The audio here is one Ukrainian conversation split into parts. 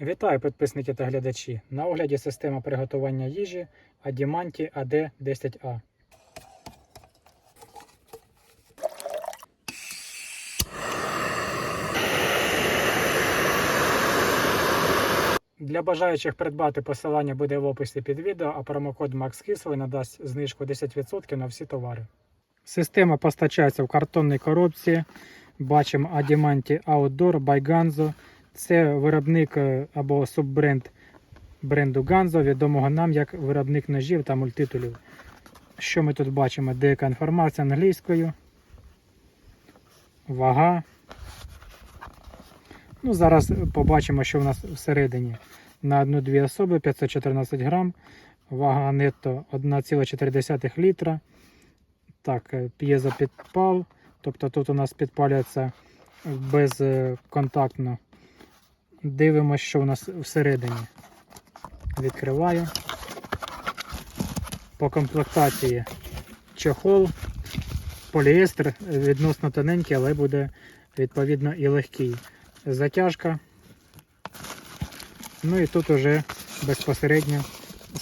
Вітаю підписники та глядачі. На огляді система приготування їжі Addimanti AD10A. Для бажаючих придбати посилання буде в описі під відео, а промокод MAXKISLY надасть знижку 10% на всі товари. Система постачається в картонній коробці. Бачимо Addimanti Outdoor Ganzo. Це виробник е, або суббренд бренду Ganzo, відомого нам як виробник ножів та мультитулів. Що ми тут бачимо? Деяка інформація англійською. Вага. Ну, Зараз побачимо, що в нас всередині. На одну-дві особи 514 грам. Вага нетто 1,4 літра. Так, е, п'єзопідпал. Тобто тут у нас підпалюється безконтактно. Дивимося, що у нас всередині. Відкриваю. По комплектації чохол, поліестер відносно тоненький, але буде відповідно і легкий. Затяжка. Ну і тут уже безпосередньо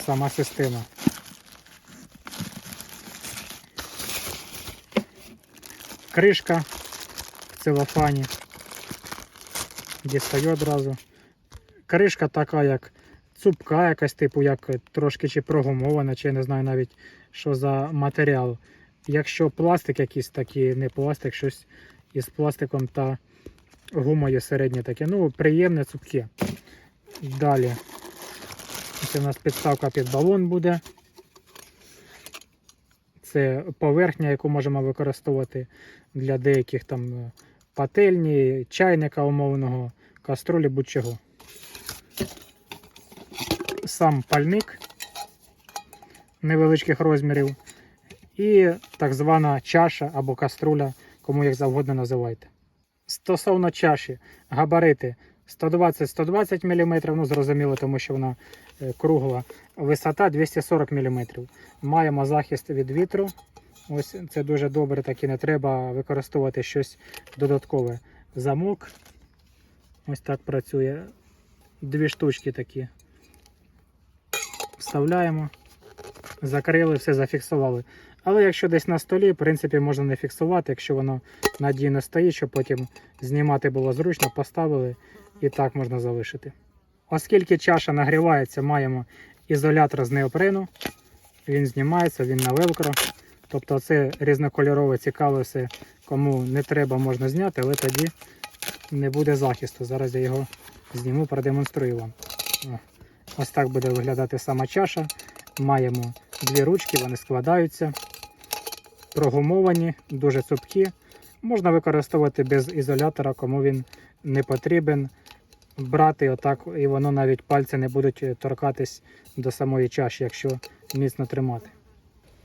сама система. Кришка в целофані. Дістаю одразу. Кришка така, як цупка, якась, типу, як трошки чи прогумована, чи я не знаю навіть, що за матеріал. Якщо пластик якийсь такий, не пластик, щось із пластиком та гумою середнє таке. Ну, приємне, цупке. Далі. Це у нас підставка під балон буде. Це поверхня, яку можемо використовувати для деяких там е, пательні, чайника умовного, каструлі будь-чого. Сам пальник невеличких розмірів і так звана чаша або каструля, кому як завгодно називайте. Стосовно чаші, габарити 120-120 мм, ну зрозуміло, тому що вона е, кругла. Висота 240 мм. Маємо захист від вітру. Ось це дуже добре, так і не треба використовувати щось додаткове. Замок. Ось так працює. Дві штучки такі. Вставляємо, закрили, все зафіксували. Але якщо десь на столі, в принципі, можна не фіксувати, якщо воно надійно стоїть, щоб потім знімати було зручно, поставили і так можна залишити. Оскільки чаша нагрівається, маємо ізолятор з неопрену. Він знімається, він на велкро. Тобто це різнокольорове цікаве кому не треба, можна зняти, але тоді не буде захисту. Зараз я його зніму, продемонструю вам. Ось так буде виглядати сама чаша. Маємо дві ручки, вони складаються, прогумовані, дуже цупкі. Можна використовувати без ізолятора, кому він не потрібен. Брати отак, і воно навіть пальці не будуть торкатись до самої чаші, якщо міцно тримати.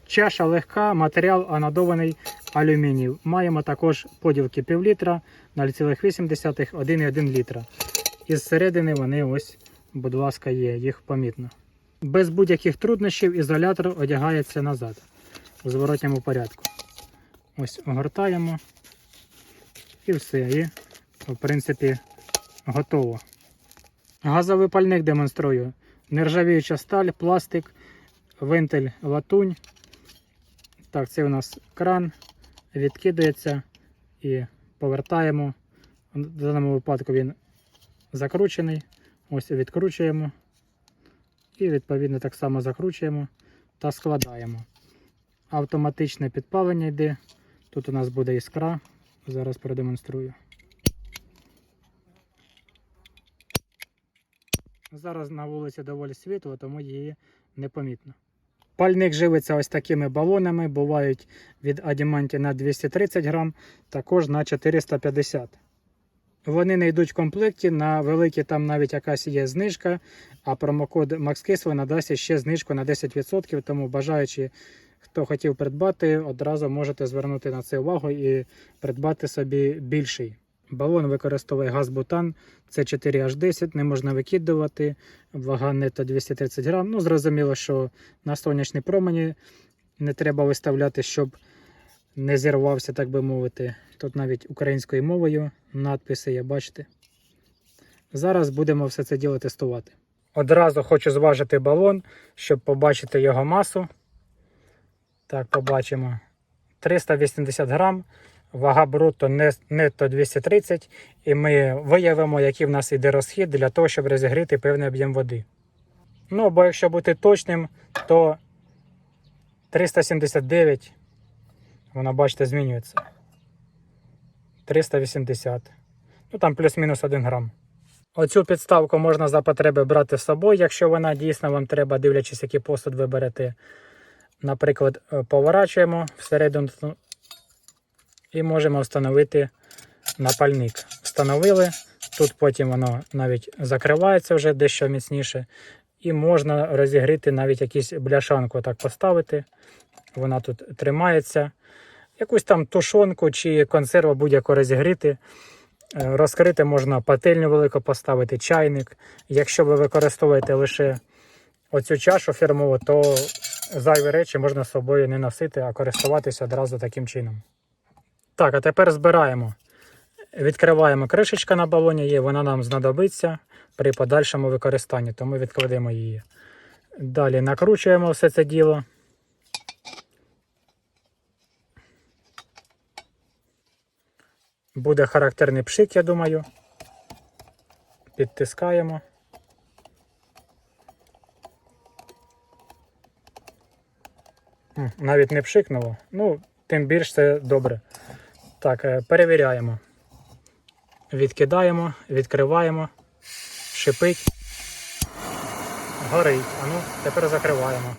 Чаша легка, матеріал анодований алюміній. Маємо також поділки пів літра, 0,8, 1,1 літра. Із середини вони ось, будь ласка, є, їх помітно. Без будь-яких труднощів ізолятор одягається назад у зворотньому порядку. Ось огортаємо і все. І, в принципі, готово. Газовий пальник демонструю. Нержавіюча сталь, пластик, вентиль латунь. Так, це у нас кран, відкидається і повертаємо. В даному випадку він закручений. Ось відкручуємо. І відповідно так само закручуємо та складаємо. Автоматичне підпалення йде. Тут у нас буде іскра. Зараз продемонструю. Зараз на вулиці доволі світло, тому її непомітно. Пальник живиться ось такими балонами, бувають від Адіманті на 230 грам, також на 450 Вони не йдуть в комплекті, на великі там навіть якась є знижка, а промокод MaxKisly надасть ще знижку на 10%, тому бажаючи, хто хотів придбати, одразу можете звернути на це увагу і придбати собі більший. Балон використовує газ бутан, це 4H10, не можна викидувати, вага нето 230 грам. Ну, зрозуміло, що на сонячній промені не треба виставляти, щоб не зірвався, так би мовити. Тут навіть українською мовою надписи є, бачите. Зараз будемо все це діло тестувати. Одразу хочу зважити балон, щоб побачити його масу. Так, побачимо. 380 грам, вага брутто нетто 230, і ми виявимо, який в нас іде розхід для того, щоб розігріти певний об'єм води. Ну, або якщо бути точним, то 379, воно, бачите, змінюється. 380. Ну там плюс-мінус 1 грам. Оцю підставку можна за потреби брати з собою, якщо вона дійсно вам треба, дивлячись, який посуд ви берете. Наприклад, е, поворачуємо всередину і можемо встановити напальник. Встановили, тут потім воно навіть закривається вже дещо міцніше. І можна розігріти навіть якусь бляшанку так поставити. Вона тут тримається. Якусь там тушонку чи консерву будь-яку розігріти. Е, Розкрити можна пательню велику поставити, чайник. Якщо ви використовуєте лише оцю чашу фірмову, то зайві речі можна з собою не носити, а користуватися одразу таким чином. Так, а тепер збираємо. Відкриваємо кришечка на балоні є, вона нам знадобиться при подальшому використанні, тому відкладемо її. Далі накручуємо все це діло. Буде характерний пшик, я думаю. Підтискаємо. Навіть не пшикнуло. Ну, тим більш це добре. Так, е, перевіряємо. Відкидаємо, відкриваємо, шипить. Горить. А ну, тепер закриваємо.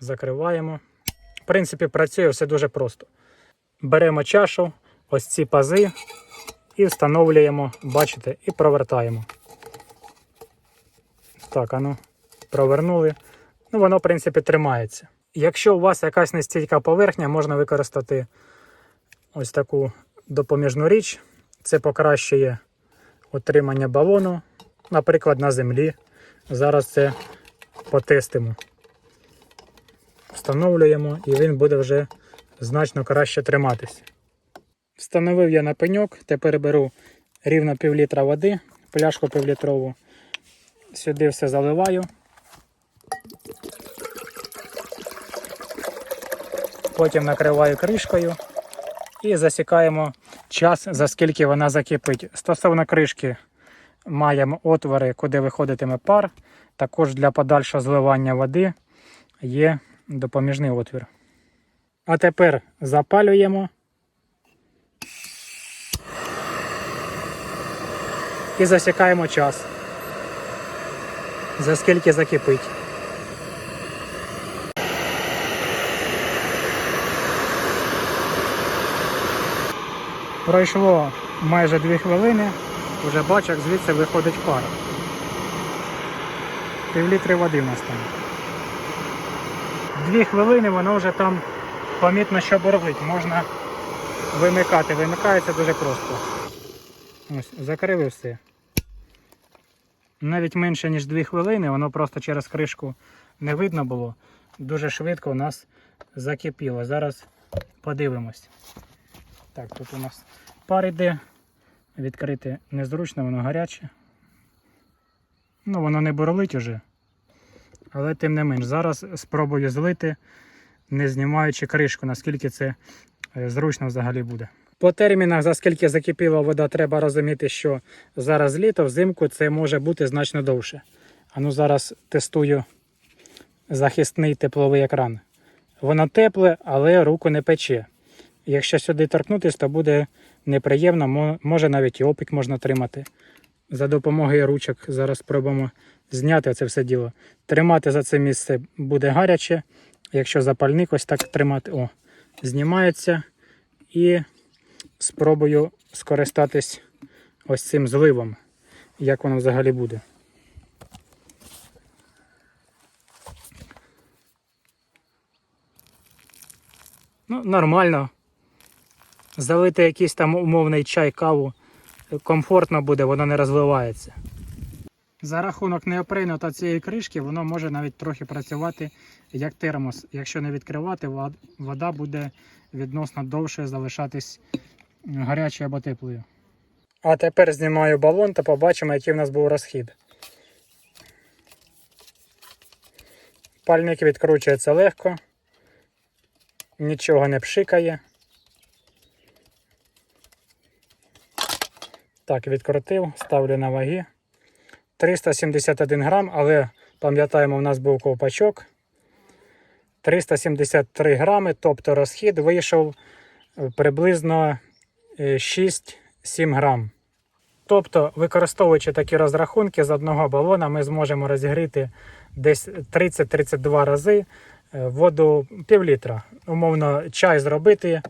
Закриваємо. В принципі, працює все дуже просто. Беремо чашу, ось ці пази і встановлюємо, бачите, і провертаємо. Так, а ну, провернули. Ну, воно, в принципі, тримається. Якщо у вас якась нестійка поверхня, можна використати ось таку допоміжну річ. Це покращує отримання балону, наприклад, на землі. Зараз це потестимо. Встановлюємо і він буде вже значно краще триматись. Встановив я на пеньок, тепер беру рівно пів літра води, пляшку півлітрову. Сюди все заливаю. Потім накриваю кришкою і засікаємо час, за скільки вона закипить. Стосовно кришки маємо отвори, куди виходитиме пар. Також для подальшого зливання води є допоміжний отвір. А тепер запалюємо. І засікаємо час. За скільки закипить. Пройшло майже 2 хвилини, вже бачу, як звідси виходить пара. Півлітри води в нас там. Дві хвилини воно вже там помітно, що бурлить. Можна вимикати. Вимикається дуже просто. Ось, закрили все. Навіть менше, ніж 2 хвилини, воно просто через кришку не видно було. Дуже швидко у нас закипіло. Зараз подивимось. Так, тут у нас пар іде. Відкрити незручно, воно гаряче. Ну, воно не борлить уже. Але тим не менш, зараз спробую злити, не знімаючи кришку, наскільки це е, зручно взагалі буде. По термінах, за скільки закипіла вода, треба розуміти, що зараз літо, взимку це може бути значно довше. А ну зараз тестую захисний тепловий екран. Воно тепле, але руку не пече. Якщо сюди торкнутися, то буде неприємно, може навіть і опік можна тримати. За допомогою ручок зараз спробуємо зняти це все діло. Тримати за це місце буде гаряче. Якщо запальник ось так тримати, о, знімається. І спробую скористатись ось цим зливом, як воно взагалі буде. Ну, нормально. Залити якийсь там умовний чай, каву комфортно буде, воно не розливається. За рахунок неопрену та цієї кришки, воно може навіть трохи працювати як термос. Якщо не відкривати, вода буде відносно довше залишатись гарячою або теплою. А тепер знімаю балон та побачимо, який в нас був розхід. Пальник відкручується легко, нічого не пшикає. Так, відкрутив, ставлю на ваги. 371 грам, але пам'ятаємо, у нас був ковпачок. 373 грами, тобто розхід вийшов е, приблизно е, 6-7 грам. Тобто, використовуючи такі розрахунки з одного балона, ми зможемо розігріти десь 30-32 рази е, воду пів літра. Умовно, чай зробити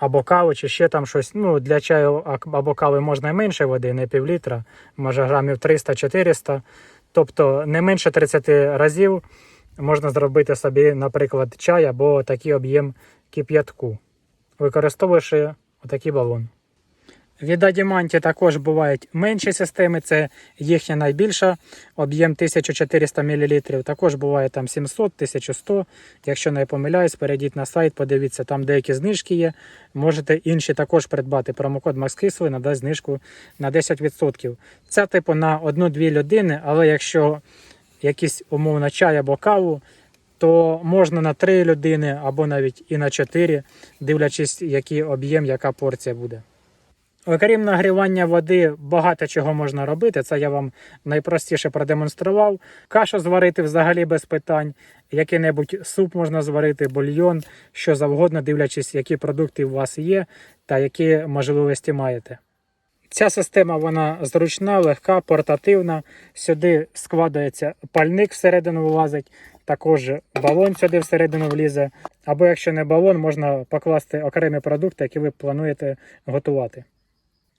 або каву, чи ще там щось. Ну, для чаю або кави можна і менше води, не пів літра, може грамів 300-400. Тобто не менше 30 разів можна зробити собі, наприклад, чай або такий об'єм кип'ятку, використовуючи отакий балон. Від Адіманті також бувають менші системи, це їхня найбільша, об'єм 1400 мл. Також буває там 700, 1100. Якщо не помиляюсь, перейдіть на сайт, подивіться, там деякі знижки є. Можете інші також придбати. Промокод Макскисли надасть знижку на 10%. Це типу на одну-дві людини, але якщо якийсь умовно чай або каву, то можна на три людини або навіть і на чотири, дивлячись, який об'єм, яка порція буде. Окрім нагрівання води, багато чого можна робити. Це я вам найпростіше продемонстрував. Кашу зварити взагалі без питань. Який-небудь суп можна зварити, бульйон, що завгодно, дивлячись, які продукти у вас є та які можливості маєте. Ця система вона зручна, легка, портативна. Сюди складається пальник всередину влазить, також балон сюди всередину влізе. Або якщо не балон, можна покласти окремі продукти, які ви плануєте готувати.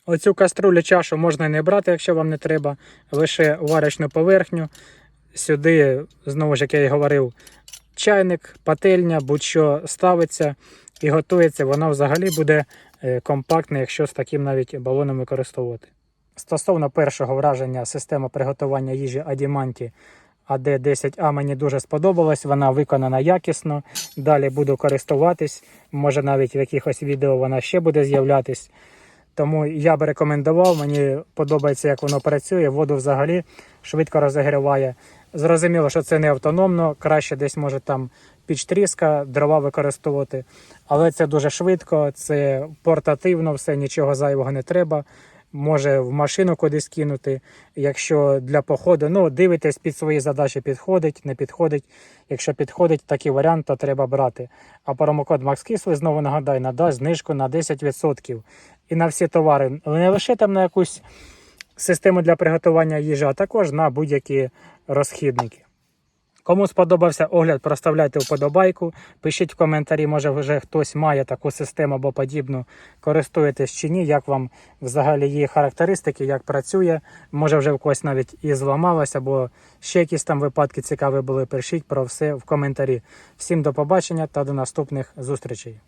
Оцю каструлю чашу можна не брати, якщо вам не треба, лише варочну поверхню. Сюди, знову ж як я і говорив, чайник, пательня, будь-що ставиться і готується, воно взагалі буде е, компактне, якщо з таким навіть балоном використовувати. Стосовно першого враження, система приготування їжі Адіманті AD10A мені дуже сподобалась, вона виконана якісно. Далі буду користуватись, може навіть в якихось відео вона ще буде з'являтись. Тому я би рекомендував, мені подобається, як воно працює. Воду взагалі швидко розігріває. Зрозуміло, що це не автономно, краще десь може там піч тріска, дрова використовувати. Але це дуже швидко, це портативно, все, нічого зайвого не треба. Може в машину кудись кинути. Якщо для походу, ну дивитесь під свої задачі, підходить, не підходить. Якщо підходить такий варіант, то треба брати. А промокод MaxKisli, знову нагадаю, надасть знижку на 10%. І на всі товари. Не лише там на якусь систему для приготування їжі, а також на будь-які розхідники. Кому сподобався огляд, проставляйте вподобайку, пишіть в коментарі, може вже хтось має таку систему або подібну, користуєтесь чи ні, як вам взагалі її характеристики, як працює. Може вже в когось навіть і зламалося, або ще якісь там випадки цікаві були. Пишіть про все в коментарі. Всім до побачення та до наступних зустрічей.